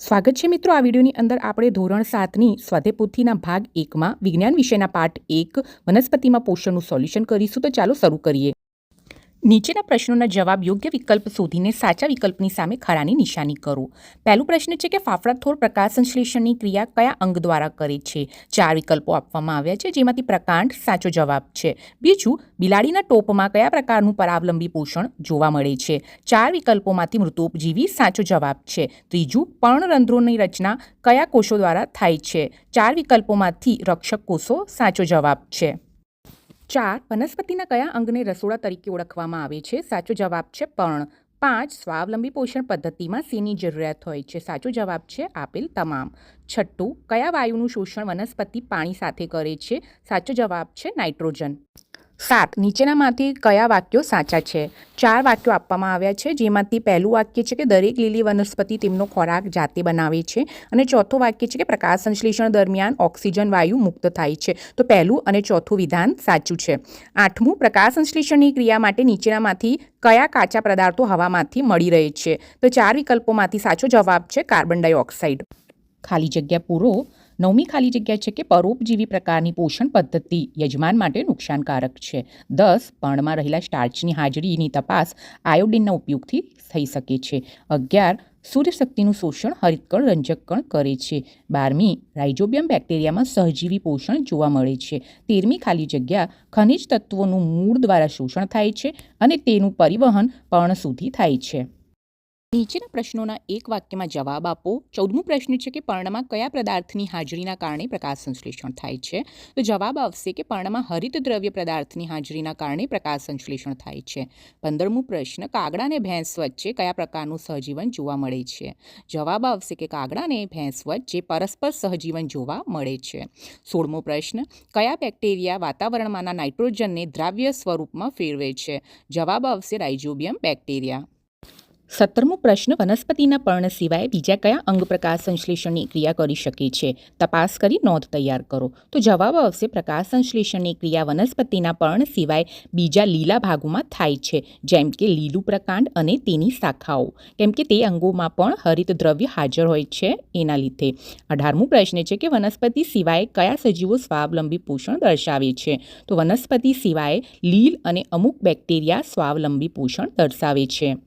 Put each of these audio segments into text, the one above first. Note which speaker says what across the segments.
Speaker 1: સ્વાગત છે મિત્રો આ વિડીયોની અંદર આપણે ધોરણ સાતની સ્વાધ્યાયપોથીના ભાગ એકમાં વિજ્ઞાન વિષયના પાઠ એક વનસ્પતિમાં પોષણનું સોલ્યુશન કરીશું. તો ચાલો શરૂ કરીએ. નીચેના પ્રશ્નોના જવાબ યોગ્ય વિકલ્પ શોધીને સાચા વિકલ્પની સામે ખરાની નિશાની કરો. પહેલું પ્રશ્ન છે કે ફાફડા થોર પ્રકાશ સંશ્લેષણની ક્રિયા કયા અંગ દ્વારા કરે છે? ચાર વિકલ્પો આપવામાં આવ્યા છે, જેમાંથી પ્રકાંડ સાચો જવાબ છે. બીજું, બિલાડીના ટોપમાં કયા પ્રકારનું પરાવલંબી પોષણ જોવા મળે છે? ચાર વિકલ્પોમાંથી મૃતોપજીવી સાચો જવાબ છે. ત્રીજું, પર્ણરંધ્રોની રચના કયા કોષો દ્વારા થાય છે? ચાર વિકલ્પોમાંથી રક્ષક કોષો સાચો જવાબ છે. ચાર, વનસ્પતિના કયા અંગને રસોડા તરીકે ઓળખવામાં આવે છે? સાચો જવાબ છે પર્ણ. પાંચ, સ્વાવલંબી પોષણ પદ્ધતિમાં શેની જરૂરિયાત હોય છે? સાચો જવાબ છે આપેલ તમામ. છઠ્ઠું, કયા વાયુનું શોષણ વનસ્પતિ પાણી સાથે કરે છે? સાચો જવાબ છે નાઇટ્રોજન. સાત. નીચેનામાંથી કયા વાક્યો સાચા છે? ચાર વાક્યો આપવામાં આવ્યા છે, જેમાંથી પહેલું વાક્ય છે કે દરેક લીલી વનસ્પતિ તેમનો ખોરાક જાતે બનાવે છે અને ચોથું વાક્ય છે કે પ્રકાશ સંશ્લેષણ દરમિયાન ઓક્સિજન, વાયુ મુક્ત થાય છે. તો પહેલું અને ચોથું વિધાન સાચું છે. આઠમું, પ્રકાશ સંશ્લેષણની ક્રિયા માટે નીચેનામાંથી કયા કાચા પદાર્થો હવામાંથી મળી રહે છે? તો ચાર વિકલ્પોમાંથી સાચો જવાબ છે કાર્બન ડાયોક્સાઇડ. ખાલી જગ્યા પૂરો. નવમી ખાલી જગ્યા છે કે પરોપજીવી પ્રકારની પોષણ પદ્ધતિ યજમાન માટે નુકસાનકારક છે. દસ પર્ણમાં રહેલા સ્ટાર્ચની હાજરીની તપાસ આયોડિનના ઉપયોગથી થઈ શકે છે. અગિયાર, સૂર્યશક્તિનું શોષણ હરિતકણ રંજકકણ કરે છે. બારમી રાઇઝોબિયમ બેક્ટેરિયામાં સહજીવી પોષણ જોવા મળે છે. તેરમી ખાલી જગ્યા ખનિજ તત્વોનું મૂળ દ્વારા શોષણ થાય છે અને તેનું પરિવહન પર્ણ સુધી થાય છે. નીચેના પ્રશ્નોના એક વાક્યમાં જવાબ આપો. ચૌદમું પ્રશ્ન છે કે પર્ણમાં કયા પદાર્થની હાજરીના કારણે પ્રકાશ સંશ્લેષણ થાય છે? તો જવાબ આવશે કે પર્ણમાં હરિત દ્રવ્ય પદાર્થની હાજરીના કારણે પ્રકાશ સંશ્લેષણ થાય છે. પંદરમું પ્રશ્ન, કાગડા અને ભેંસ વચ્ચે કયા પ્રકારનું સહજીવન જોવા મળે છે? જવાબ આવશે કે કાગડા અને ભેંસ વચ્ચે પરસ્પર સહજીવન જોવા મળે છે. સોળમો પ્રશ્ન, કયા બેક્ટેરિયા વાતાવરણમાંના નાઇટ્રોજનને દ્રાવ્ય સ્વરૂપમાં ફેરવે છે? જવાબ આવશે રાઇઝોબિયમ બેક્ટેરિયા. સત્તરમો પ્રશ્ન, વનસ્પતિના પર્ણ સિવાય બીજા કયા અંગ પ્રકાશ સંશ્લેષણની ક્રિયા કરી શકે છે? તપાસ કરી નોંધ તૈયાર કરો. તો જવાબ આવશે, પ્રકાશ સંશ્લેષણની ક્રિયા વનસ્પતિના પર્ણ સિવાય બીજા લીલા ભાગોમાં થાય છે, જેમ કે લીલું પ્રકાંડ અને તેની શાખાઓ. કેમ કે તે અંગોમાં પણ હરિત દ્રવ્ય હાજર હોય છે એના લીધે. અઢારમું પ્રશ્ન છે કે વનસ્પતિ સિવાય કયા સજીવો સ્વાવલંબી પોષણ દર્શાવે છે? તો વનસ્પતિ સિવાય લીલ અને અમુક બેક્ટેરિયા સ્વાવલંબી પોષણ દર્શાવે છે.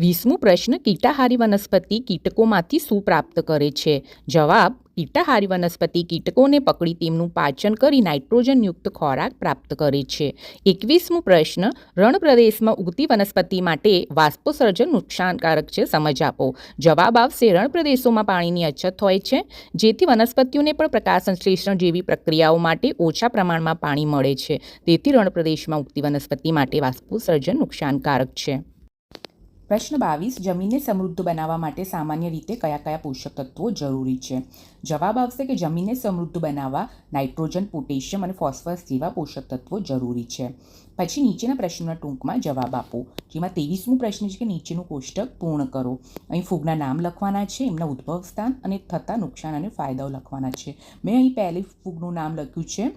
Speaker 1: વીસમું પ્રશ્ન કીટાહારી વનસ્પતિ કીટકોમાંથી શું પ્રાપ્ત કરે છે? જવાબ, કીટાહારી વનસ્પતિ કીટકોને પકડી તેમનું પાચન કરી નાઇટ્રોજનયુક્ત ખોરાક પ્રાપ્ત કરે છે. એકવીસમું પ્રશ્ન રણપ્રદેશમાં ઉગતી વનસ્પતિ માટે વાષ્પોસર્જન નુકસાનકારક છે, સમજ આપો. જવાબ આવશે રણપ્રદેશોમાં પાણીની અછત હોય છે, જેથી વનસ્પતિઓને પણ પ્રકાશ સંશ્લેષણ જેવી પ્રક્રિયાઓ માટે ઓછા પ્રમાણમાં પાણી મળે છે. તેથી રણપ્રદેશમાં ઉગતી વનસ્પતિ માટે વાષ્પોસર્જન નુકસાનકારક છે. પ્રશ્ન બાવીસ, જમીનને સમૃદ્ધ બનાવવા માટે સામાન્ય રીતે કયા કયા પોષક તત્વો જરૂરી છે? જવાબ આવશે કે જમીનને સમૃદ્ધ બનાવવા નાઇટ્રોજન, પોટેશિયમ અને ફોસ્ફરસ જેવા પોષક તત્વો જરૂરી છે. પછી નીચેના પ્રશ્નના ટૂંકમાં જવાબ આપો. જેમાં ત્રેવીસમું પ્રશ્ન છે કે નીચેનું કોષ્ટક પૂર્ણ કરો. અહીં ફૂગના નામ લખવાના છે, એમના ઉદ્ભવ સ્થાન અને થતા નુકસાન અને ફાયદાઓ લખવાના છે. મેં અહીં પહેલી ફૂગનું નામ લખ્યું છે.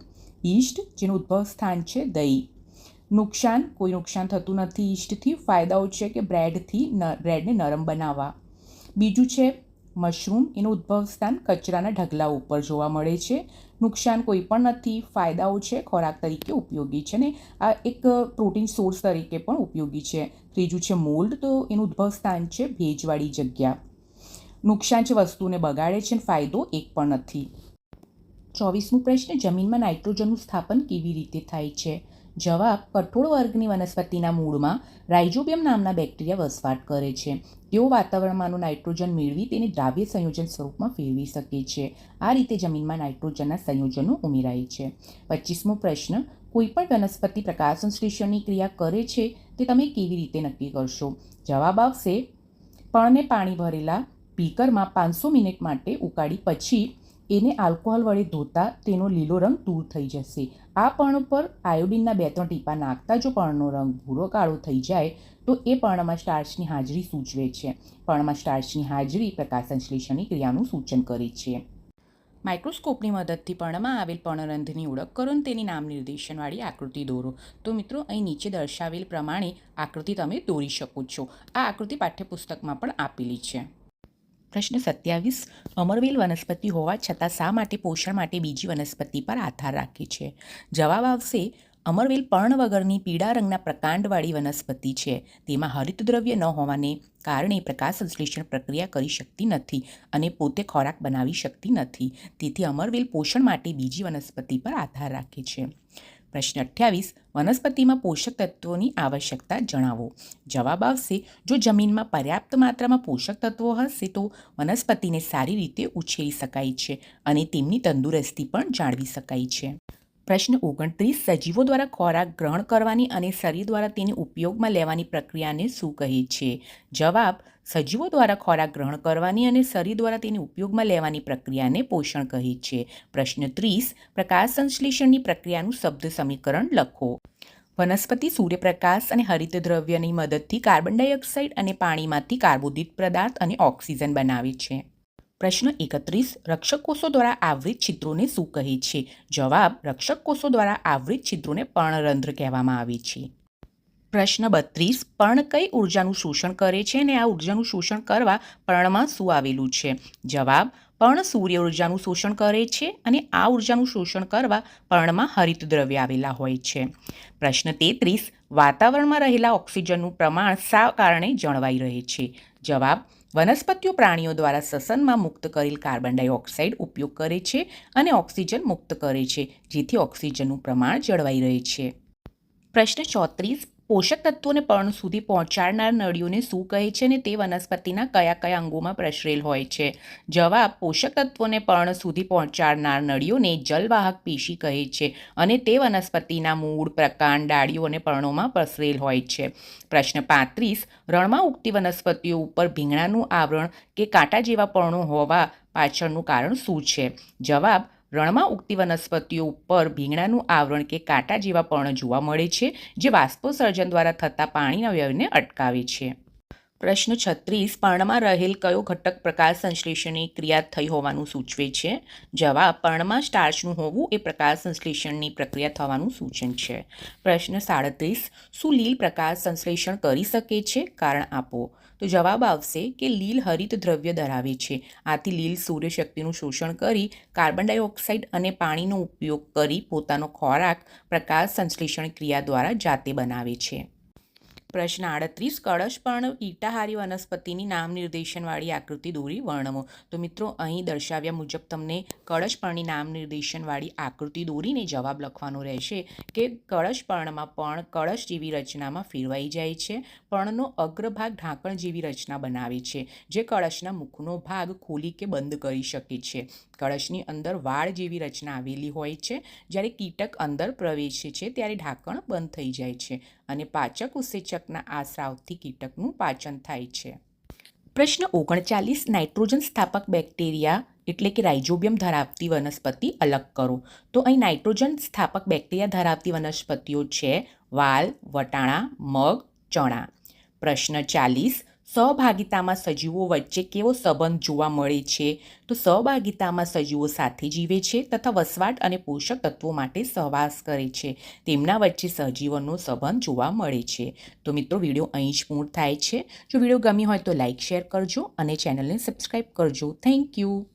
Speaker 1: ઈસ્ટ જેનું ઉદ્ભવ સ્થાન છે દહીં. નુકસાન, કોઈ નુકસાન થતું નથી ઈસ્ટથી ફાયદાઓ છે કે બ્રેડથી બ્રેડને નરમ બનાવવા. બીજું છે, મશરૂમ, એનું ઉદ્ભવ સ્થાન કચરાના ઢગલા ઉપર જોવા મળે છે. નુકસાન કોઈ પણ નથી, ફાયદાઓ છે, ખોરાક તરીકે ઉપયોગી છે ને આ એક પ્રોટીન સોર્સ તરીકે પણ ઉપયોગી છે. ત્રીજું છે, મોલ્ડ, તો એનું ઉદ્ભવ સ્થાન છે ભેજવાળી જગ્યા. નુકસાન છે વસ્તુને બગાડે છે ને ફાયદો એક પણ નથી. ચોવીસમું પ્રશ્ન, જમીનમાં નાઇટ્રોજનનું સ્થાપન કેવી રીતે થાય છે? જવાબ કઠોળ વર્ગની વનસ્પતિના મૂળમાં રાઇઝોબિયમ નામના બેક્ટેરિયા વસવાટ કરે છે. તેઓ વાતાવરણમાંનું નાઇટ્રોજન મેળવી તેને દ્રાવ્ય સંયોજન સ્વરૂપમાં ફેરવી શકે છે. આ રીતે જમીનમાં નાઇટ્રોજનના સંયોજનો ઉમેરાય છે. પચીસમો પ્રશ્ન, કોઈપણ વનસ્પતિ પ્રકાશસંશ્લેષણની ક્રિયા કરે છે તે તમે કેવી રીતે નક્કી કરશો? જવાબ આવશે, પણને પાણી ભરેલા બીકરમાં પાંચસો મિનિટ માટે ઉકાળી પછી એને આલ્કોહોલ વડે ધોતા તેનો લીલો રંગ દૂર થઈ જશે. આ પર્ણ પર આયોડિનના બે ત્રણ ટીપા નાખતા જો પર્ણનો રંગ ભૂરો કાળો થઈ જાય, તો એ પર્ણમાં સ્ટાર્ચની હાજરી સૂચવે છે. પર્ણમાં સ્ટાર્ચની હાજરી પ્રકાશ સંશ્લેષણની ક્રિયાનું સૂચન કરે છે. માઇક્રોસ્કોપની મદદથી પર્ણમાં આવેલ પર્ણરંધ્રની ઓળખ કરો અને તેની નામ નિર્દેશનવાળી આકૃતિ દોરો. તો મિત્રો, અહીં નીચે દર્શાવેલ પ્રમાણે આકૃતિ તમે દોરી શકો છો. આ આકૃતિ પાઠ્યપુસ્તકમાં પણ આપેલી છે. પ્રશ્ન સત્યાવીસ, અમરવેલ વનસ્પતિ હોવા છતાં શા માટે પોષણ માટે બીજી વનસ્પતિ પર આધાર રાખે છે? જવાબ આવશે, અમરવેલ પર્ણ વગરની પીળા રંગના પ્રકાંડવાળી વનસ્પતિ છે. તેમાં હરિતદ્રવ્ય ન હોવાને કારણે પ્રકાશ સંશ્લેષણ પ્રક્રિયા કરી શકતી નથી અને પોતે ખોરાક બનાવી શકતી નથી. તેથી અમરવેલ પોષણ માટે બીજી વનસ્પતિ પર આધાર રાખે છે. પ્રશ્ન અઠ્યાવીસ, વનસ્પતિમાં પોષક તત્વોની આવશ્યકતા જણાવો. જવાબ આવશે, જો જમીનમાં પર્યાપ્ત માત્રામાં પોષક તત્વો હશે તો વનસ્પતિને સારી રીતે ઉછેરી શકાય છે અને તેમની તંદુરસ્તી પણ જાળવી શકાય છે. પ્રશ્ન ઓગણત્રીસ, સજીવો દ્વારા ખોરાક ગ્રહણ કરવાની અને શરીર દ્વારા તેને ઉપયોગમાં લેવાની પ્રક્રિયાને શું કહે છે? જવાબ, સજીવો દ્વારા ખોરાક ગ્રહણ કરવાની અને શરીર દ્વારા તેને ઉપયોગમાં લેવાની પ્રક્રિયાને પોષણ કહે છે. પ્રશ્ન ત્રીસ, પ્રકાશ સંશ્લેષણની પ્રક્રિયાનું શબ્દ સમીકરણ લખો. વનસ્પતિ સૂર્યપ્રકાશ અને હરિતદ્રવ્યની મદદથી કાર્બન ડાયોક્સાઇડ અને પાણીમાંથી કાર્બોદિત પદાર્થ અને ઓક્સિજન બનાવે છે. પ્રશ્ન એકત્રીસ, રક્ષક કોષો દ્વારા આવૃત છિદ્રોને શું કહે છે? જવાબ, રક્ષક કોષો દ્વારા આવૃત છિદ્રોને પર્ણરંધ્ર કહેવામાં આવે છે. પ્રશ્ન બત્રીસ, પર્ણ કઈ ઉર્જાનું શોષણ કરે છે અને આ ઉર્જાનું શોષણ કરવા પર્ણમાં શું આવેલું છે? જવાબ, પર્ણ સૂર્ય ઉર્જાનું શોષણ કરે છે અને આ ઉર્જાનું શોષણ કરવા પર્ણમાં હરિતદ્રવ્ય આવેલા હોય છે. પ્રશ્ન તેત્રીસ, વાતાવરણમાં રહેલા ઓક્સિજનનું પ્રમાણ શા કારણે જળવાઈ રહે છે? જવાબ વનસ્પતિઓ પ્રાણીઓ દ્વારા શ્વસનમાં મુક્ત કરેલ કાર્બન ડાયોક્સાઇડ ઉપયોગ કરે છે અને ઓક્સિજન મુક્ત કરે છે, જેથી ઓક્સિજનનું પ્રમાણ જળવાઈ રહે છે. પ્રશ્ન ચોત્રીસ પોષક તત્વોને પર્ણ સુધી પહોંચાડનાર નળીઓને શું કહે છે અને તે વનસ્પતિના કયા કયા અંગોમાં પ્રસરેલ હોય છે? જવાબ પોષક તત્વોને પર્ણ સુધી પહોંચાડનાર નળીઓને જલવાહક પેશી કહે છે અને તે વનસ્પતિના મૂળ, પ્રકાંડ, ડાળીઓ અને પર્ણોમાં પ્રસરેલ હોય છે. પ્રશ્ન પાંત્રીસ, રણમાં ઉગતી વનસ્પતિઓ ઉપર ભીંગણાનું આવરણ કે કાંટા જેવા પર્ણો હોવા પાછળનું કારણ શું છે? જવાબ રણમાં ઉગતી વનસ્પતિઓ ઉપર ભીંગણાનું આવરણ કે કાંટા જેવા પર્ણ જોવા મળે છે, જે વાસ્પોસર્જન દ્વારા થતા પાણીના વ્યયને અટકાવે છે. પ્રશ્ન છત્રીસ પર્ણમાં રહેલ કયો ઘટક પ્રકાશ સંશ્લેષણની ક્રિયા થઈ હોવાનું સૂચવે છે? જવાબ પર્ણમાં સ્ટાર્ચનું હોવું એ પ્રકાશ સંશ્લેષણની પ્રક્રિયા થવાનું સૂચન છે. પ્રશ્ન સાડત્રીસ, શું લીલ પ્રકાશ સંશ્લેષણ કરી શકે છે? કારણ આપો. તો જવાબ આવશે કે લીલ હરિત દ્રવ્ય ધરાવે છે. આથી લીલ સૂર્યશક્તિનું શોષણ કરી કાર્બન ડાયોક્સાઇડ અને પાણીનો ઉપયોગ કરી પોતાનો ખોરાક પ્રકાશ સંશ્લેષણ ક્રિયા દ્વારા જાતે બનાવે છે. પ્રશ્ન આડત્રીસ કળશપર્ણ ઈટાહારી વનસ્પતિની નામ નિર્દેશનવાળી આકૃતિ દોરી વર્ણવો. તો મિત્રો, અહીં દર્શાવ્યા મુજબ તમને કળશપર્ણની નામ નિર્દેશનવાળી આકૃતિ દોરીને જવાબ લખવાનો રહેશે કે કળશપર્ણમાં પણ કળશ જેવી રચનામાં ફેરવાઈ જાય છે. પર્ણનો અગ્રભાગ ઢાંકણ જેવી રચના બનાવે છે, જે કળશના મુખનો ભાગ ખોલી કે બંધ કરી શકે છે. કળશની અંદર વાળ જેવી રચના આવેલી હોય છે, જ્યારે કીટક અંદર પ્રવેશે છે, ત્યારે ઢાંકણ બંધ થઈ જાય છે અને પાચક ઉત્સેચકના આ કીટકનું પાચન થાય છે. પ્રશ્ન ઓગણચાલીસ, નાઇટ્રોજન સ્થાપક બેક્ટેરિયા એટલે કે રાઇઝોબિયમ ધરાવતી વનસ્પતિ અલગ કરો. તો અહીં નાઇટ્રોજન સ્થાપક બેક્ટેરિયા ધરાવતી વનસ્પતિઓ છે વાલ, વટાણા, મગ, ચણા. પ્રશ્ન ચાલીસ સહભાગિતામાં સજીવો વચ્ચે કેવો સંબંધ જોવા મળે છે? તો સહભાગિતામાં સજીવો સાથે જીવે છે તથા વસવાટ અને પોષક તત્વો માટે સહવાસ કરે છે. તેમના વચ્ચે સહજીવનનો સંબંધ જોવા મળે છે. તો મિત્રો, વીડિયો અહીં જ પૂર્ણ થાય છે. જો વીડિયો ગમી હોય તો લાઇક શેર કરજો અને ચેનલને સબસ્ક્રાઈબ કરજો. Thank you.